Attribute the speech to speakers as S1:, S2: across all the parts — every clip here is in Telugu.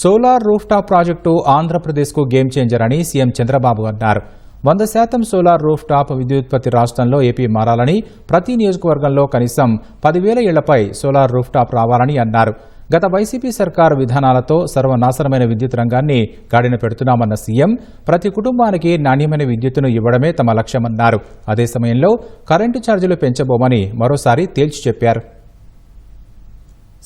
S1: సోలార్ రూఫ్టాప్ ప్రాజెక్టు ఆంధ్రప్రదేశ్కు గేమ్ చేంజర్ అని సీఎం చంద్రబాబు అన్నారు. వంద శాతం సోలార్ రూఫ్టాప్ విద్యుత్పత్తి రాష్ట్రంలో ఏపీ మారాలని ప్రతి నియోజకవర్గంలో కనీసం పదివేల ఇళ్ళపై సోలార్ రూఫ్టాప్ రావాలని అన్నారు. గత వైసీపీ సర్కారు విధానాలతో సర్వనాశనమైన విద్యుత్ రంగాన్ని గాడిన పెడుతున్నామన్న సీఎం ప్రతి కుటుంబానికి నాణ్యమైన విద్యుత్తును ఇవ్వడమే తమ లక్ష్యమన్నారు. అదే సమయంలో కరెంటు ఛార్జీలు పెంచబోమని మరోసారి తేల్చి చెప్పారు.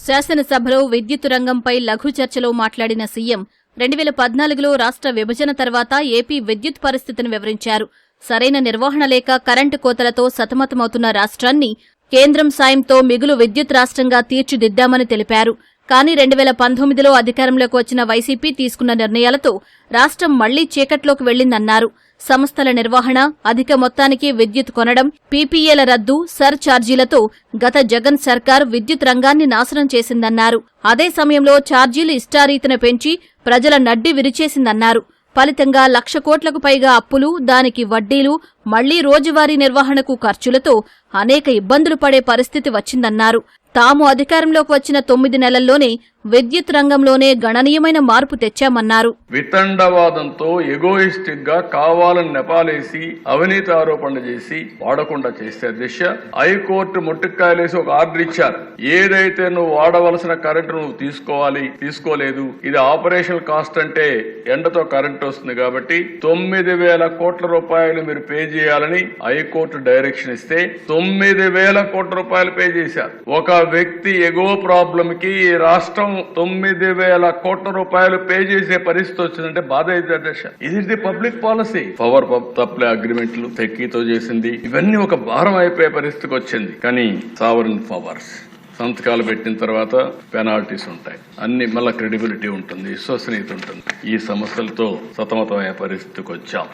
S2: శాసనసభలో విద్యుత్ రంగంపై లఘు చర్చలో మాట్లాడిన సీఎం రెండు వేల పద్నాలుగులో రాష్ట్ర విభజన తర్వాత ఏపీ విద్యుత్ పరిస్థితిని వివరించారు. సరైన నిర్వహణ లేక కరెంటు కోతలతో సతమతమవుతున్న రాష్ట్రాన్ని కేంద్రం సాయంతో మిగులు విద్యుత్ రాష్ట్రంగా తీర్చిదిద్దామని తెలిపారు. కానీ రెండు వేల పంతొమ్మిదిలో అధికారంలోకి వచ్చిన వైసీపీ తీసుకున్న నిర్ణయాలతో రాష్ట్రం మళ్ళీ చీకట్లోకి వెళ్ళిందన్నారు సంస్థల నిర్వహణ అధిక మొత్తానికి విద్యుత్ కొనడం పీపీఏల రద్దు సర్ ఛార్జీలతో గత జగన్ సర్కార్ విద్యుత్ రంగాన్ని నాశనం చేసిందన్నారు. అదే సమయంలో ఛార్జీలు ఇష్టారీతిన పెంచి ప్రజల నడ్డి విరిచేసిందన్నారు. ఫలితంగా లక్ష కోట్లకు పైగా అప్పులు దానికి వడ్డీలు మళ్ళీ రోజువారీ నిర్వహణకు ఖర్చులతో అనేక ఇబ్బందులు పడే పరిస్థితి వచ్చిందన్నారు. తాము అధికారంలోకి వచ్చిన తొమ్మిది నెలల్లోనే విద్యుత్ రంగంలోనే గణనీయమైన మార్పు తెచ్చామన్నారు.
S3: వితండవాదంతో ఎగోయిస్టిక్గా కావాలని నెపాలేసి అవినీతి ఆరోపణలు చేసి వాడకుండా చేస్తే దిశ హైకోర్టు ముట్టుకాయలేసి ఒక ఆర్డర్ ఇచ్చారు. ఏదైతే నువ్వు వాడవలసిన కరెంటు నువ్వు తీసుకోవాలి తీసుకోలేదు ఇది ఆపరేషన్ కాస్ట్ అంటే ఎండతో కరెంట్ వస్తుంది కాబట్టి తొమ్మిది వేల కోట్ల రూపాయలు మీరు పే చేయాలని హైకోర్టు డైరెక్షన్ ఇస్తే తొమ్మిది వేల కోట్ల రూపాయలు పే చేశారు. ఒక వ్యక్తి ఎగో ప్రాబ్లం కి రాష్ట్రం మొత్తం తొమ్మిది వేల కోట్ల రూపాయలు పే చేసే పరిస్థితి వచ్చిందంటే బాధ అయితే దశ ఇది the public policy power supply అగ్రిమెంట్లు టెక్కీతో చేసింది. ఇవన్నీ ఒక భారం అయిపోయే పరిస్థితికి వచ్చింది. కానీ సావరిన్ పవర్స్ సంతకాలు పెట్టిన తర్వాత పెనాల్టీస్ ఉంటాయి. అన్ని మళ్ళీ క్రెడిబిలిటీ ఉంటుంది విశ్వసనీయత ఉంటుంది. ఈ సమస్యలతో సతమతమయ్యే పరిస్థితికి వచ్చాం.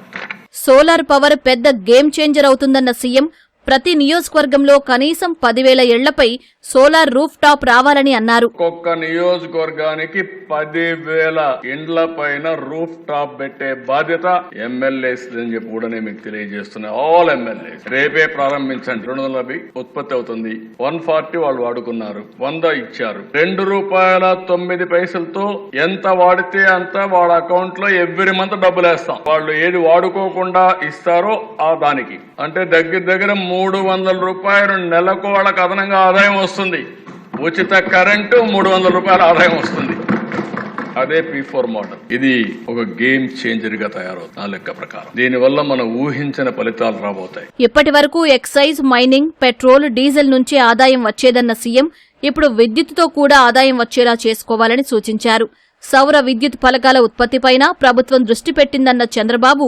S2: సోలార్ పవర్ పెద్ద గేమ్ చేంజర్ అవుతుందన్న సీఎం ప్రతి నియోజకవర్గంలో కనీసం పదివేల ఇళ్ళపై సోలార్ రూఫ్ టాప్ రావాలని అన్నారు.
S3: ఒక్కొక్క నియోజకవర్గానికి పదివేల ఇండ్ల పైన రూఫ్ టాప్ పెట్టే బాధ్యత ఎమ్మెల్యేస్ అని చెప్పి కూడా నేను మీకు తెలియజేస్తున్నా ఆల్ ఎమ్మెల్యేస్ రేపే ప్రారంభించండి. రెండు వందల ఉత్పత్తి అవుతుంది. వన్ ఫార్టీ వాళ్ళు వాడుకున్నారు. వంద ఇచ్చారు. రెండు రూపాయల తొమ్మిది పైసలతో ఎంత వాడితే అంత వాళ్ళ అకౌంట్లో ఎవ్రీ మంత్ డబ్బులు వేస్తాం వాళ్ళు ఏది వాడుకోకుండా ఇస్తారో ఆ దానికి. అంటే దగ్గర దగ్గర మూడు వందల రూపాయలు నెలకు వాళ్ళకి అదనంగా ఆదాయం వస్తుంది. ఉచిత కరెంటు మూడు వందల రూపాయల ఆదాయం వస్తుంది. అదే పీ ఫోర్ మోడల్ ఇది ఒక గేమ్ చేంజర్గా తయారవుతుంది నా లెక్క ప్రకారం. దీనివల్ల మనం ఊహించిన ఫలితాలు రాబోతాయి.
S2: ఇప్పటి వరకు ఎక్సైజ్ మైనింగ్ పెట్రోల్ డీజిల్ నుంచి ఆదాయం వచ్చేదన్న సీఎం ఇప్పుడు విద్యుత్తుతో కూడా ఆదాయం వచ్చేలా చేసుకోవాలని సూచించారు. సౌర విద్యుత్ ఫలకాల ఉత్పత్తిపైన ప్రభుత్వం దృష్టి పెట్టిందన్న చంద్రబాబు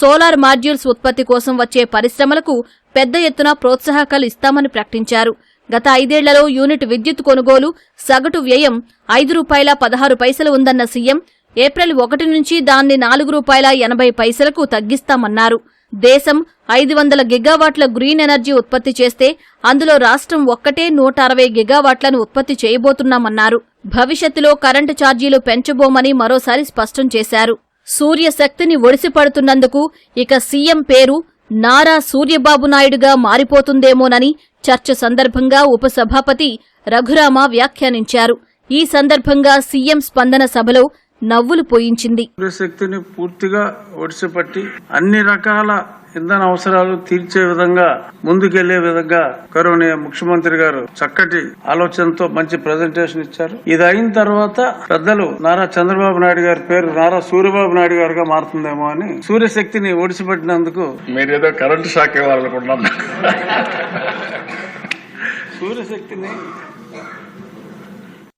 S2: సోలార్ మాడ్యూల్స్ ఉత్పత్తి కోసం వచ్చే పరిశ్రమలకు పెద్ద ఎత్తున ప్రోత్సాహకాలు ఇస్తామని ప్రకటించారు. గత ఐదేళ్ళలో యూనిట్ విద్యుత్ కొనుగోలు సగటు వ్యయం ఐదు రూపాయల పదహారు పైసలు ఉందన్న సీఎం ఏప్రిల్ ఒకటి నుంచి దాన్ని నాలుగు రూపాయల ఎనభై పైసలకు తగ్గిస్తామన్నారు. దేశం ఐదు వందల గిగావాట్ల గ్రీన్ ఎనర్జీ ఉత్పత్తి చేస్తే అందులో రాష్ట్రం ఒక్కటే నూట అరవై గిగావాట్లను ఉత్పత్తి చేయబోతున్నామన్నారు. భవిష్యత్తులో కరెంటు ఛార్జీలు పెంచబోమని మరోసారి స్పష్టం చేశారు. సూర్యశక్తిని ఒడిసిపడుతున్నందుకు ఇక సీఎం పేరు నారా సూర్యబాబు నాయుడుగా మారిపోతుందేమోనని చర్చ సందర్భంగా ఉపసభాపతి రఘురామ వ్యాఖ్యానించారు. ఈ సందర్భంగా సీఎం స్పందన సభలో నవ్వులు పోయించింది.
S4: సూర్యశక్తిని పూర్తిగా ఒడిసిపట్టి అన్ని రకాల ఇంధన అవసరాలు తీర్చే విధంగా ముందుకెళ్ళే విధంగా గౌరవనీయ ముఖ్యమంత్రి గారు చక్కటి ఆలోచనతో మంచి ప్రజెంటేషన్ ఇచ్చారు. ఇది అయిన తర్వాత పెద్దలు నారా చంద్రబాబు నాయుడు గారి పేరు నారా సూర్యబాబు నాయుడు గారుగా మారుతుందేమో అని సూర్యశక్తిని ఒడిసిపట్టినందుకు
S3: మీరేదో కరెంటు షాక్ ఇవ్వాలనుకుంటున్నాం
S4: సూర్యశక్తిని